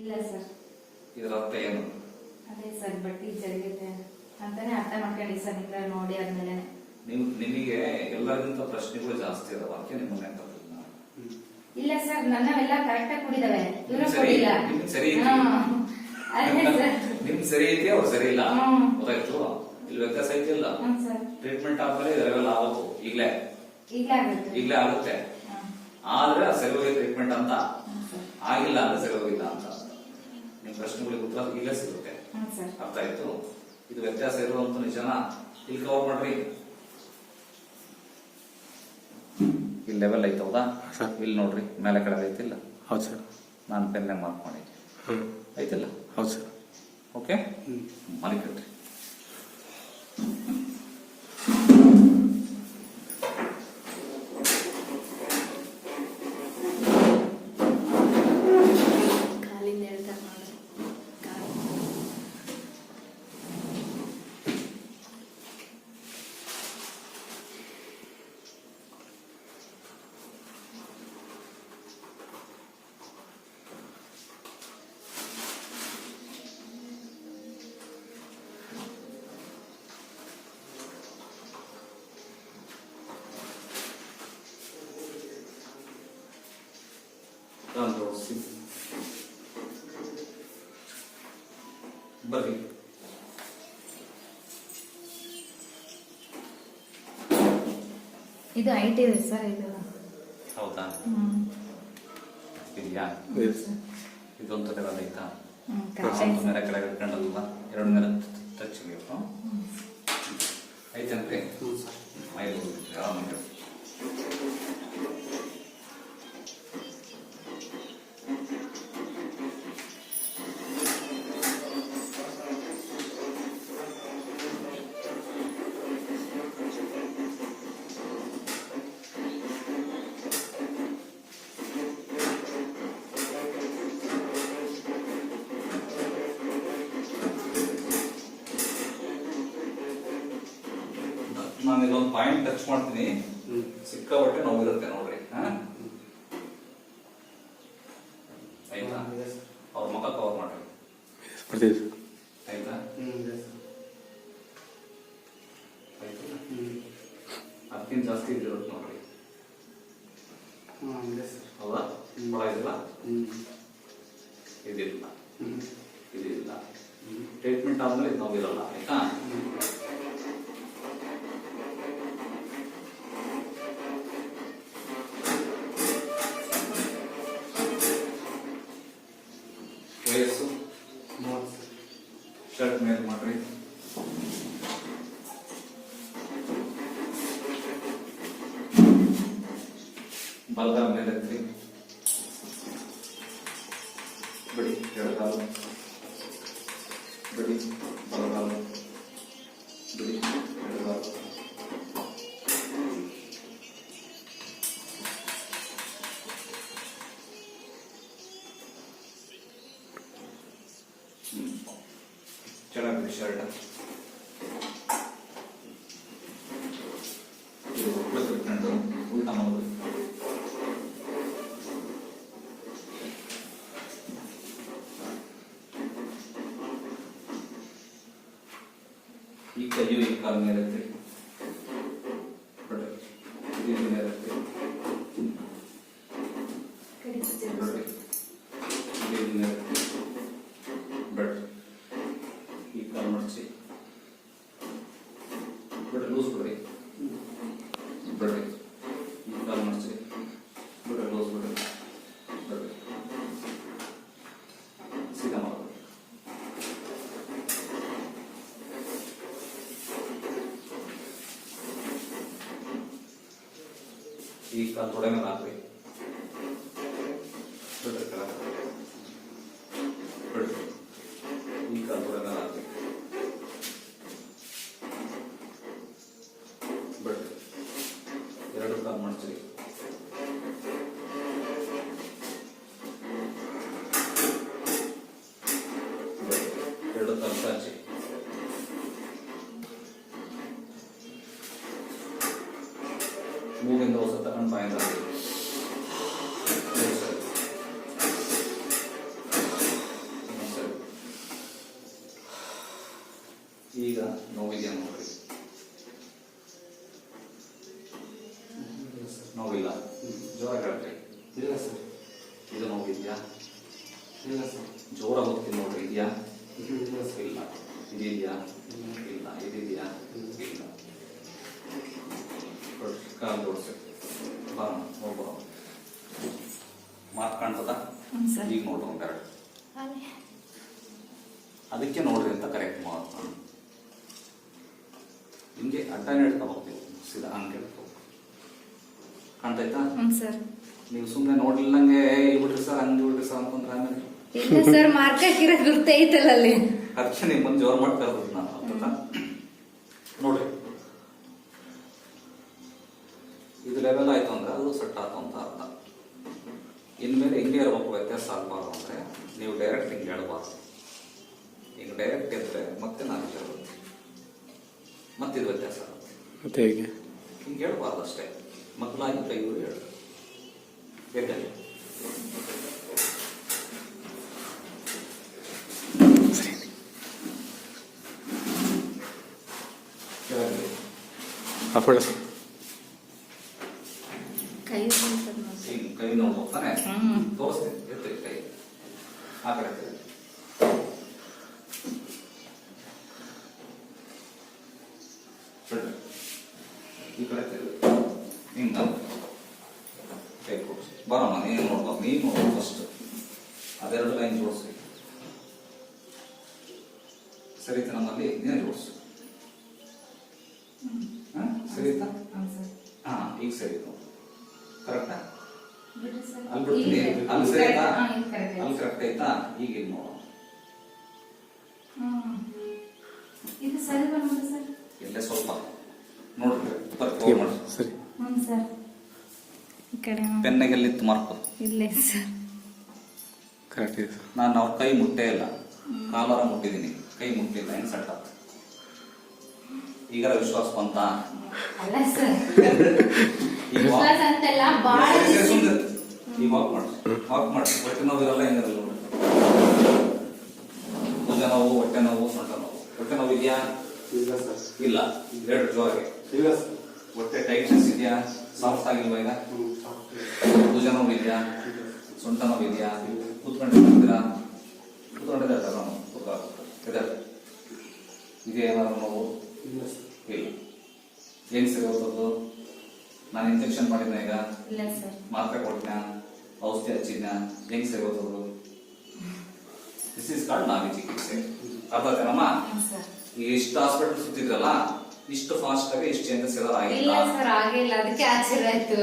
ಇಲ್ಲ ಸರ್. ಇದರ ಅರ್ಥ ಏನು? ಅದೇ ಸರ್ ಬಟ್ಟಿ ಜರುಗಿದೆ ಅಂತಾನೆ ಅರ್ಥ ಮಾಡ್ಕೊಂಡಿ ಸರ್ ನಿಮ್ಗೆ ನೋಡಿ ಆದ್ಮೇಲೆ. ನಿಮ್ ನಿಮಗೆ ಎಲ್ಲರಿಗಿಂತ ಪ್ರಶ್ನೆಗಳು ಜಾಸ್ತಿ ಇದಾವ ಅದಕ್ಕೆ ನಿಮ್ಮ ಕರ್ದಿದ್ದು ಇಲ್ಲ ಸರ್ ನನ್ನವೆಲ್ಲ ಕರೆಕ್ಟ್ ಆಗಿ ಕುಡಿದಾವೆ. ಇವರು ಸರಿ, ಕುಡಿಲ್ಲ ಸರಿ ಐತಿ. ಅದೇ ಸರ್. ನಿಮ್ ಸರಿ ಐತಿ ಅವ್ರು ಸರಿ ಇಲ್ಲ? ಹ್ಮ್. ಗೊತ್ತಾಯ್ತು? ಇಲ್ಲಿ ವ್ಯತ್ಯಾಸ ಐತಿಲ್ಲ ಹ್ಮ್ ಸರ್. ಟ್ರೀಟ್ಮೆಂಟ್ ಆದ್ಮೇಲೆ ಇದೆಲ್ಲ ಆಗಬೇಕು ಈಗ್ಲೇ. ಈಗಲೇ ಆಗುತ್ತೆ. ಈಗ್ಲೇ ಆಗುತ್ತೆ. ಹಾ. ಆದ್ರೆ ಅದು ಸರಿ ಹೋಗಿ ಟ್ರೀಟ್ಮೆಂಟ್ ಅಂತ ಹ್ಮ್ ಸರ್. ಆಗಿಲ್ಲ ಅಂದ್ರೆ ಸರಿ ಪ್ರಶ್ನೆಗಳಿಗೆ ಉತ್ತರ ಇಲ್ಲೇ ಸಿಗುತ್ತೆ ಅರ್ಥ ಆಯ್ತು? ಇದು ವ್ಯತ್ಯಾಸ ಇರುವಂತ ನಿಜನ ಇಲ್ಲಿ ಕವರ್ ಮಾಡ್ರಿ. ಇಲ್ಲಿ ಲೆವೆಲ್ ಐತೆ ಹೌದಾ? ಇಲ್ಲಿ ನೋಡ್ರಿ ಮೇಲೆ ಕಡೆ ಐತಿಲ್ಲ? ಹೌದು ಸರ್. ನಾನು ಪೆನ್ನೆ ಮಾರ್ಕ್ ಮಾಡಿದ್ದೆ. ಐತಿಲ್ಲ? ಹೌದು ಸರ್. ಓಕೆ ಹ್ಞೂ ಬರ್ರಿ. ಇದು ಟಿ ಇದೆ ಸರ್ ಇದು. ಹೌದಾ? ಇದೆಯಾ? ಇದೊಂದು ಕಡೆ ಐತಾ ಒಂದು ಮೇಲೆ ಕೆಳಗೆ ಎರಡು ಮೇಲೆ ಟಚ್ ಬೇಕು. ಐತೆ ಮೈಲು ನಾನು ಇಲ್ಲೊಂದು ಪಾಯಿಂಟ್ ಟಚ್ ಮಾಡ್ತೀನಿ. ಹ್ಞೂ ಸಿಕ್ಕಾಪಟ್ಟೆ ನೋವಿರುತ್ತೆ ನೋಡ್ರಿ ಹಾ? ಆಯ್ತಾ? ಇದೆ ಸರ್ ಅವ್ರ ಮುಖ ಕವರ್ ಮಾಡ್ರಿ. ಆಯ್ತಾ? ಅದಕ್ಕಿಂತ ಜಾಸ್ತಿ ಇದಿರುತ್ತೆ ನೋಡ್ರಿ. ಹಾಂ ಇದೆ ಸರ್. ಹೌದಾ? ಇದಿಲ್ಲ? ಹ್ಞೂ ಇದಿಲ್ಲ. ಹ್ಞೂ ಇದಿಲ್ಲ. ಟ್ರೀಟ್ಮೆಂಟ್ ಆದ್ಮೇಲೆ ಇದು ನೋವಿರಲ್ಲ. बलराम मेहनत थी बड़ी जड़काल बड़ी बड़ी जड़काल हम्म। चना शर्ट ಈ ಕೈಯು ಈ ಕಾಲ ಮೇಲೆ ಎತ್ತಿ. ಬಿಡಿ. ಇದು ಇಲ್ಲಿ ಮೇಲೆ ಎತ್ತಿ. ಬಿಡಿ. ಇದು ಇಲ್ಲಿ ಮೇಲೆ ಎತ್ತಿ. ಬಿಡಿ. ಈ ಕಾಲ್ ಮಡಚಿ ಬಿಡ್ರಿ ಲೂಸ್ ಬಿಡ್ರಿ ಬಿಡ್ರಿ ಈ ಕಾಲ್ ಮಡಚಿ ಬಿಡ್ರಿ ಲೂಸ್ ಬಿಡ್ರಿ ಬಿಡ್ರಿ ಸೀದಾ ಮಾಡೋದು ಈ ಕಾಲ್ ತೊಡೆ ಮೇಲೆ ಹಾಕ್ರಿ ಬಿಡ್ರಿ ಕೆಳಗೆ ಬಿಡ್ರಿ ಈ ನೋವಿದೆಯಾ ನೋಡ್ರಿ ನೋವಿಲ್ಲ ಜೋರಾಗಿ ಹೇಳ್ರಿ ಇಲ್ಲ ಸರ್ ಇದು ನೋವಿದೆಯಾ ಇಲ್ಲ ಸರ್ ಜೋರಾಗಿ ಹೋಗ್ತೀನಿ ನೋಡ್ರಿ ಇದೆಯಾ ಇಲ್ಲ ಸರ್ ಇಲ್ಲ ಇದೆಯಾ ಇಲ್ಲ ಇದಿದೆಯಾ ಇಲ್ಲ ಕಾಲು ಜೋಡಿಸಿ ಬಾ ಹೋಗ್ಬೋ ಮಾತು ಕಾಣ್ತದ ಈಗ ನೋಡ್ರಿ ಒಂದೆರಡು ಅದಕ್ಕೆ ನೋಡ್ರಿ ಅಂತ ಕರೆಕ್ಟ್ ಮಾತು ಅಡ್ಡಾನೆ ಹಿಡ್ತಾ ಹೋಗ್ತೀವಿ. ಸೀದಾ ಹಂಗೆ ಅಂತೈತಾ ಕಾಣ್ತೈತಾ ಸರ್. ನೀವು ಸುಮ್ಮನೆ ನೋಡ್ಲಿಲ್ಲಂಗೆ ಇಲ್ಲಿ ಬಿಡ್ರಿ ಸರ್ ಹಂಗೆ ಬಿಡ್ರಿ ಸರ್ ಅಂತಂದ್ರೆ ಆಮೇಲೆ? ಇಲ್ಲ ಸರ್ ಮಾರ್ಕ್ ಗುರ್ತೆ ಐತಲ್ಲ ಅಲ್ಲಿ. ಅದಕ್ಕೆ ಮುಂದೆ ಜೋರ್ ಮಾಡಿ ಕರೆದ್ರು ನಾನು ಗೊತ್ತಾ ನೋಡ್ರಿ. ಇದು ಲೆವೆಲ್ ಆಯ್ತು ಅಂದ್ರೆ ಅದು ಸೆಟ್ ಆಯ್ತು ಅಂತ ಅರ್ಥ. ಇನ್ಮೇಲೆ ಹಿಂಗೆ ಇರ್ಬೇಕು ವ್ಯತ್ಯಾಸ ಆಗ್ಬಾರ್ದು ಅಂದ್ರೆ ನೀವು ಡೈರೆಕ್ಟ್ ಹಿಂಗೆ ಹೇಳ್ಬಾರ್ದು. ಹಿಂಗೆ ಡೈರೆಕ್ಟ್ ಇದ್ರೆ ಮತ್ತೆ ನಾನು ಹೇಳೋದು ಮತ್ತೆ ಇದು ವ್ಯತ್ಯಾಸ ಮತ್ತೆ ಹೇಗೆ? ಹಿಂಗೆ ಹೇಳ್ಬಾರ್ದು ಅಷ್ಟೇ. ಮಕ್ಕಳಾಗಿ ಕೈಗಳು ಹೇಳು ಅಪ್ಪಡ ಸರ್. ಕೈ ಕೈ ನೋಡ್ಬೇಕು ತಾನೆ ಹ್ಮ್. ತೋರಿಸ್ತೀನಿ ಕೈ. ಆ ಕಡೆ ತಿರುಗಿ. ಬಿಡ್ರಿ. ಈ ಕಡೆ ತಿರುಗಿ. ಹಿಂಗ ಕೈ ಕೊಡ್ಸಿ ಬರಮ್ಮ ನೀನು ನೋಡ್ಬೇಕು ನೀನು ನೋಡ್ಬೇಕು ಫಸ್ಟ್ ಅದೆರಡು ಲೈನ್ ಜೋಡಿಸಿ ಸರಿತಾ ನಮ್ಮಲ್ಲಿ ನೀನು ಜೋಡಿಸು ಹಾ ಸರಿತಾ ಹಾ ಈಗ ಸರಿ ಕರೆಕ್ಟಾ. ಅಲ್ಲಿ ಬಿಡ್ತೀನಿ. ಇಲ್ಲಿ- ಅಲ್ಲಿ ಇಲ್ಲಿ ಸರಿ ಆಯ್ತಾ? ಇಲ್ಲಿ. ಅಲ್ಲಿ ಕರೆಕ್ಟ್ ಆಯ್ತಾ? ಈಗ ಇಲ್ಲಿ ನೋಡು. ಹ್ಮ್. ಇದು ಸರಿ ಸರ್. ಎಲ್ಲೇ ಸ್ವಲ್ಪ. ನೋಡ್ರಿ ಬರ್ಕೋ ಮಾಡಿ. ಸರಿ. ಹ್ಞೂ ಸರ್. ಈ ಕಡೆ ಪೆನ್ನಿಗೆ ಎಲ್ಲಿತ್ತು ಮಾರ್ಕು ಇಲ್ಲೇ ಸರ್. ಕರೆಕ್ಟ್ ಇದೆ ಸರ್ ನಾನು ಅವ್ರ ಕೈ ಮುಟ್ಟೇ ಇಲ್ಲ. ಕಾಲರ ಮುಟ್ಟಿದ್ದೀನಿ ಕೈ ಮುಟ್ಟಿಲ್ಲ ಸಟ್ ಆಯ್ತು ಈಗಾರ ವಿಶ್ವಾಸ ಬಂತ? ಅಲ್ಲ ಸರ್ ಈಗ ವಿಶ್ವಾಸ ಅಂತೆಲ್ಲ ಬಾಳ. ಈಗ ವಾಕ್ ಮಾಡಿ ವಾಕ್ ಮಾಡಿ ಹೊಟ್ಟೆ ನೋವು ಇರಲ್ಲ ಏನಿರಲ್ಲ ನೋಡಿ. ಭುಜ ನೋವು ಹೊಟ್ಟೆ ನೋವು ಸೊಂಟ ನೋವು. ಹೊಟ್ಟೆ ನೋವು ಇದೆಯಾ? ಇಲ್ಲ ಸರ್ ಇಲ್ಲ. ಎರಡು ಜೋರಾಗಿ ಇಲ್ಲ ಸರ್ ಹೊಟ್ಟೆ ಟೈಟ್ನೆಸ್ ಇದೆಯಾ? ಸಾಫ್ಟ್ ಆಗಿಲ್ವಾ ಈಗ. ಭುಜ ನೋವು ಇದೆಯಾ? ಸೊಂಟ ನೋವು ಇದೆಯಾ? ಕೂತ್ಕೊಂಡಿದ್ದೀರಾ? ಕೂತ್ಕೊಂಡಿದ್ದಾರೆ ನಾವು ಇದೆ ಇದೆ ಏನಾದ್ರು ನೋವು? ಇಲ್ಲ ಏನ್ ನಾನು ಇಂಜೆಕ್ಷನ್ ಮಾಡಿದ್ನ ಈಗ? ಇಲ್ಲ ಸರ್. ಮಾತ್ರೆ ಕೊಟ್ಟಿನ ಔಷಧಿ ಹಚ್ಚಿದ್ನ? ಹೆಂಗ್ ಸಿಗೋದು ದಿಸ್ ಇಸ್ ಕಾಲ್ಡ್ ನಾವಿ ಚಿಕಿತ್ಸೆ. ಅರ್ಥ ಈಗ ಇಷ್ಟು ಹಾಸ್ಪಿಟಲ್ ಸುತ್ತಿದ್ರಲ್ಲ ಇಷ್ಟು ಫಾಸ್ಟ್ ಆಗಿ ಇಷ್ಟು ಚೇಂಜಸ್ ಎಲ್ಲ ಇಲ್ಲ ಆಗಿಲ್ಲ ಸರ್ ಆಗಿಲ್ಲ ಅದಕ್ಕೆ ಆಶ್ಚರ್ಯ ಆಯ್ತು